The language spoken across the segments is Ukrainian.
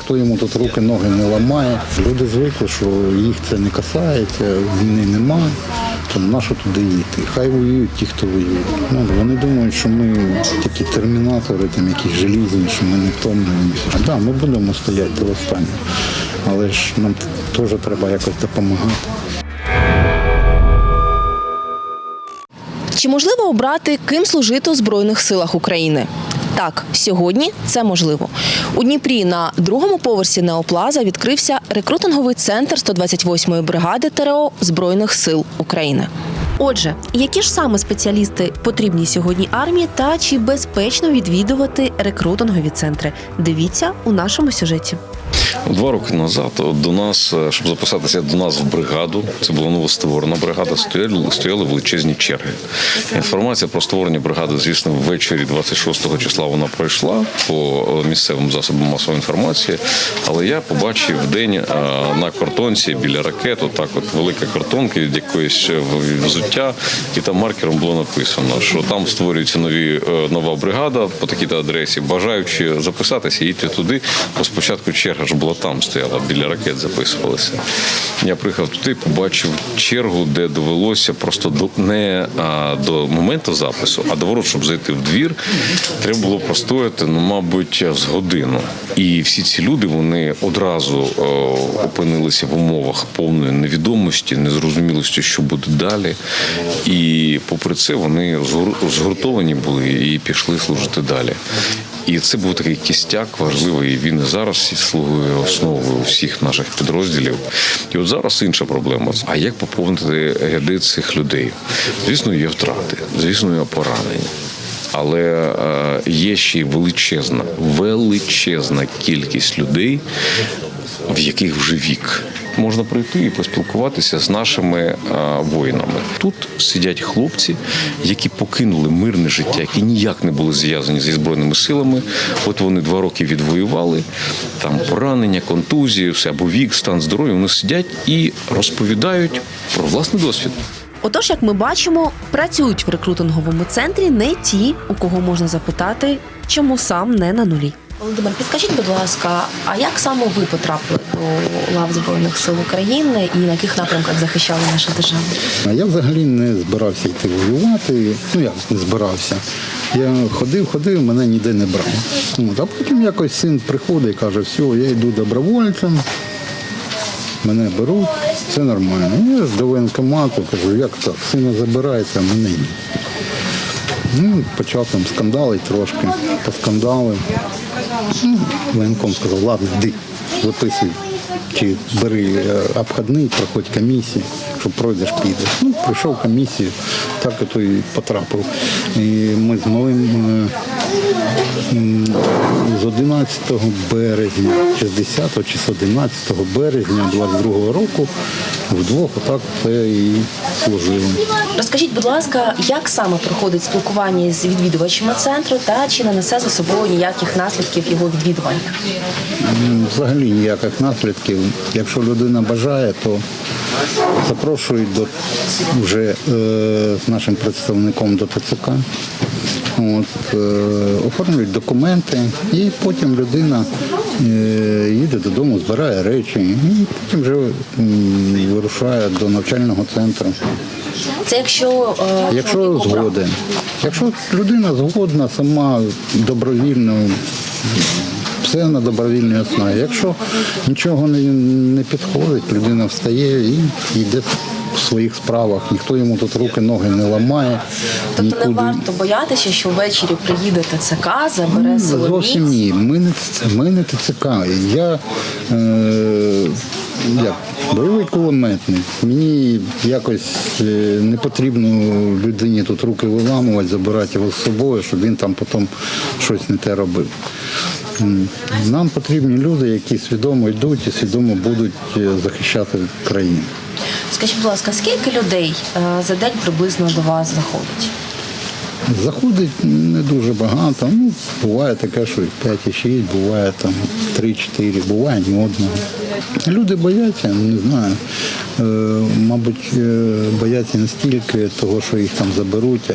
ніхто йому тут руки, ноги не ламає. Люди звикли, що їх це не касається, війни немає. Тому на що туди йти? Хай воюють ті, хто воює. Ну, вони думають, що ми такі термінатори, там якісь желізні, що ми не втомлюємося. Так, да, ми будемо стояти до останнього. Але ж нам теж треба якось допомагати. Чи можливо обрати, ким служити у Збройних силах України? Так, сьогодні це можливо. У Дніпрі на другому поверсі Неоплаза відкрився рекрутинговий центр 128-ї бригади ТРО Збройних сил України. Отже, які ж саме спеціалісти потрібні сьогодні армії та чи безпечно відвідувати рекрутингові центри? Дивіться у нашому сюжеті. Два роки назад до нас, е, щоб записатися до нас в бригаду, це була новостворена бригада, стояли, стояли величезні черги. Інформація про створення бригади, звісно, ввечері 26 числа вона пройшла по е, місцевим засобам масової інформації. Але я побачив в день е, на картонці біля ракет, так от велика картонка від якоїсь взуття, і там маркером було написано, що там створюється нові нова бригада по такій-то адресі. Бажаючи записатися, їдьте туди. Бо спочатку черга ж була там, стояла біля ракет, записувалися. Я приїхав туди, побачив чергу, де довелося просто до не а, до моменту запису, а до ворот, щоб зайти в двір, треба було простояти, ну, мабуть, з годину. І всі ці люди вони одразу о, опинилися в умовах повної невідомості, незрозумілості, що буде далі. І попри це вони згур- згуртовані були і пішли служити далі. І це був такий кістяк важливий. Він зараз слугує основою всіх наших підрозділів. І от зараз інша проблема. А як поповнити ряди цих людей? Звісно, є втрати, звісно, є поранення. Але е, є ще й величезна, величезна кількість людей, в яких вже вік. Можна прийти і поспілкуватися з нашими е, воїнами. Тут сидять хлопці, які покинули мирне життя, які ніяк не були зв'язані зі збройними силами. От вони два роки відвоювали, там поранення, контузії, все або вік, стан здоров'я. Вони сидять і розповідають про власний досвід. Отож, як ми бачимо, працюють в рекрутинговому центрі не ті, у кого можна запитати, чому сам не на нулі. Володимир, підкажіть, будь ласка, а як саме ви потрапили до лав Збройних сил України і на яких напрямках захищали нашу державу? Я взагалі не збирався йти воювати. Ну як не збирався. Я ходив, ходив, мене ніде не брав. А потім якось син приходить і каже, все, я йду добровольцем, мене беруть, все нормально. Ну, я ж до воєнкомату кажу, як так, сина забирається, а мене ні. Ну, почав там скандалити трошки, поскандали. Воєнком сказав, ладно, йди, записуй. Чи бери е, обходний, проходь комісію, що пройдеш, підеш. Ну, пройшов комісію, так і то і потрапив. І ми з малим е, з 11 березня, чи з 10 чи з 11 березня 22 року вдвох отак це і служили. Розкажіть, будь ласка, як саме проходить спілкування з відвідувачами центру та чи не несе за собою ніяких наслідків його відвідування? Взагалі ніяких наслідків. Якщо людина бажає, то запрошують до вже е, з нашим представником до ТЦК. От, е, оформлюють документи, і потім людина їде додому, збирає речі, і потім вже вирушає до навчального центру. Це якщо, е, Якщо згоден. Якщо людина згодна сама добровільно, все на добровільній основі. Якщо нічого не, не підходить, людина встає і йде своїх справах. Ніхто йому тут руки, ноги не ламає. Тобто не варто боятися, що ввечері приїде ТЦК, забере Зовсім ні. Ми не, ми не ТЦК. Я е, як, бойовий кулеметник. Мені якось е, не потрібно людині тут руки виламувати, забирати його з собою, щоб він там потім щось не те робив. Нам потрібні люди, які свідомо йдуть і свідомо будуть е, захищати країну. Скажіть, будь ласка, скільки людей е, за день приблизно до вас заходить? Заходить не дуже багато. Ну, буває таке, що і 5 і 6, буває там 3-4, буває ні одного. Люди бояться, не знаю. Е, мабуть, е, бояться не стільки того, що їх там заберуть, а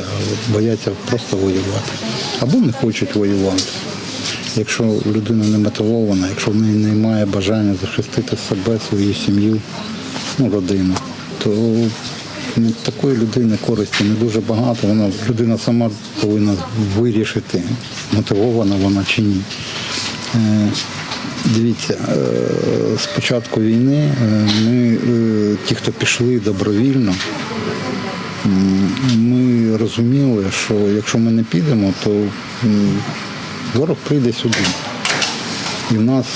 бояться просто воювати. Або не хочуть воювати. Якщо людина не мотивована, якщо в неї немає бажання захистити себе, свою сім'ю, ну, родину, то ну, такої людини користі не дуже багато. Вона людина сама повинна вирішити, мотивована вона чи ні. Е, Дивіться, е, з початку війни е, ми, е, ті, хто пішли добровільно, ми розуміли, що якщо ми не підемо, то ворог прийде сюди. І в нас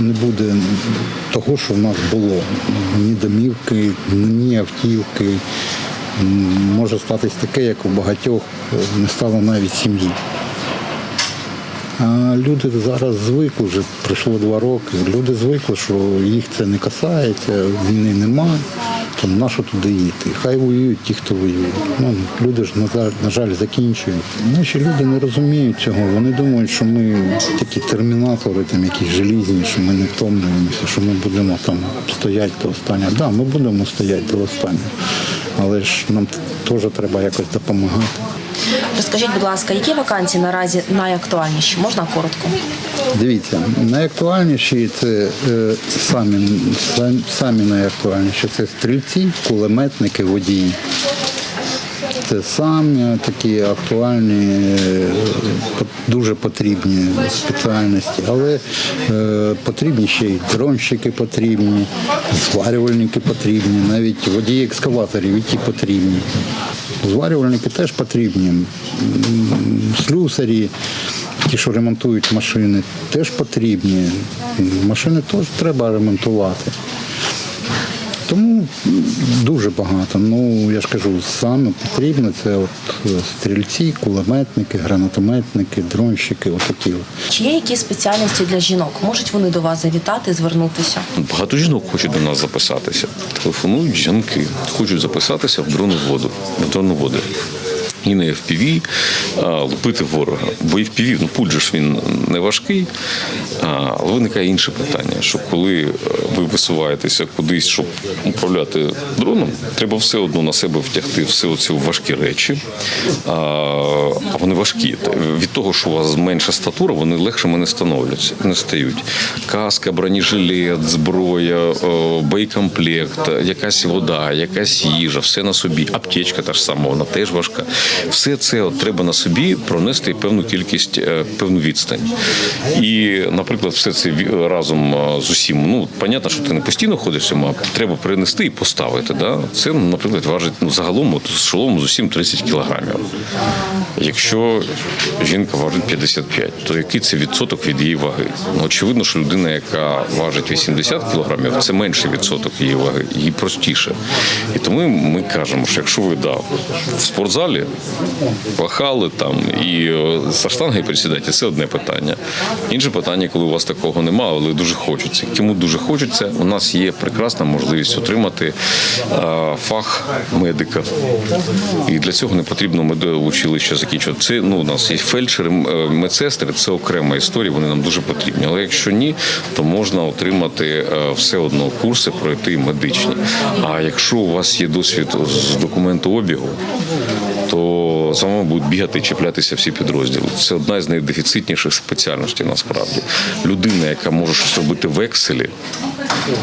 не буде того, що в нас було. Ні домівки, ні автівки. Може статись таке, як у багатьох е, не стало навіть сім'ї. А люди зараз звикли, вже пройшло два роки. Люди звикли, що їх це не касається, війни немає, то на що туди йти? Хай воюють ті, хто воює. Ну, люди ж, на жаль, закінчують. Наші люди не розуміють цього. Вони думають, що ми такі термінатори, там якісь желізні, що ми не втомлюємося, що ми будемо там стояти до останнього. Так, да, ми будемо стояти до останнього. Але ж нам теж треба якось допомагати. Розкажіть, будь ласка, які вакансії наразі найактуальніші? Можна коротко? Дивіться, найактуальніші це е, самі, самі, найактуальніші це стрільці, кулеметники, водії. Це самі такі актуальні, е, дуже потрібні спеціальності. Але е, потрібні ще й дронщики потрібні, зварювальники потрібні, навіть водії екскаваторів, і ті потрібні. Зварювальники теж потрібні. Слюсарі, ті, що ремонтують машини, теж потрібні. Машини теж треба ремонтувати. Дуже багато. Ну, я ж кажу, саме потрібно це от е, стрільці, кулеметники, гранатометники, дронщики, отакі. От. Чи є якісь спеціальності для жінок? Можуть вони до вас завітати, звернутися? Багато жінок хочуть до нас записатися. Телефонують жінки, хочуть записатися в дроноводу, в дроноводи. І на FPV а, лупити ворога. Бо FPV, ну пульт же ж він не важкий, але виникає інше питання, що коли е, ви висуваєтеся кудись, щоб управляти дроном, треба все одно на себе втягти все оці важкі речі. А, вони важкі. Від того, що у вас менша статура, вони легшими не становляться, не стають. Каска, бронежилет, зброя, боєкомплект, якась вода, якась їжа, все на собі. Аптечка та ж сама, вона теж важка. Все це от треба на собі пронести певну кількість, е, певну відстань. І, наприклад, все це разом е, з усім. Ну, понятно, що ти не постійно ходиш а треба принести і поставити. Да? Це, наприклад, важить ну, загалом от, з шоломом з усім 30 кілограмів. Якщо жінка важить 55, то який це відсоток від її ваги? Ну, очевидно, що людина, яка важить 80 кілограмів, це менший відсоток її ваги, їй простіше. І тому ми кажемо, що якщо ви да, в спортзалі пахали там і е, за штангою присідаєте, це одне питання. Інше питання, коли у вас такого немає, але дуже хочеться. Кому дуже хочеться, у нас є прекрасна можливість отримати е, фах медика. І для цього не потрібно медучилище закінчувати. Це ну у нас є фельдшери, е, медсестри, це окрема історія. Вони нам дуже потрібні. Але якщо ні, то можна отримати все одно курси пройти медичні. А якщо у вас є досвід з документообігу, то за будуть бігати і чіплятися всі підрозділи. Це одна з найдефіцитніших спеціальностей насправді. Людина, яка може щось робити в Екселі,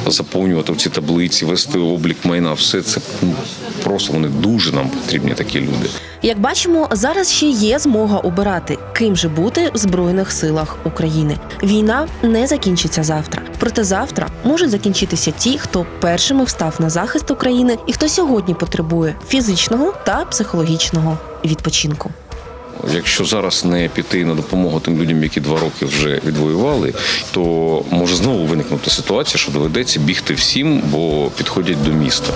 заповнювати ці таблиці, вести облік майна, все це ну, просто вони дуже нам потрібні, такі люди. Як бачимо, зараз ще є змога обирати, ким же бути в Збройних силах України. Війна не закінчиться завтра. Проте завтра можуть закінчитися ті, хто першими встав на захист України і хто сьогодні потребує фізичного та психологічного відпочинку. Якщо зараз не піти на допомогу тим людям, які два роки вже відвоювали, то може знову виникнути ситуація, що доведеться бігти всім, бо підходять до міста.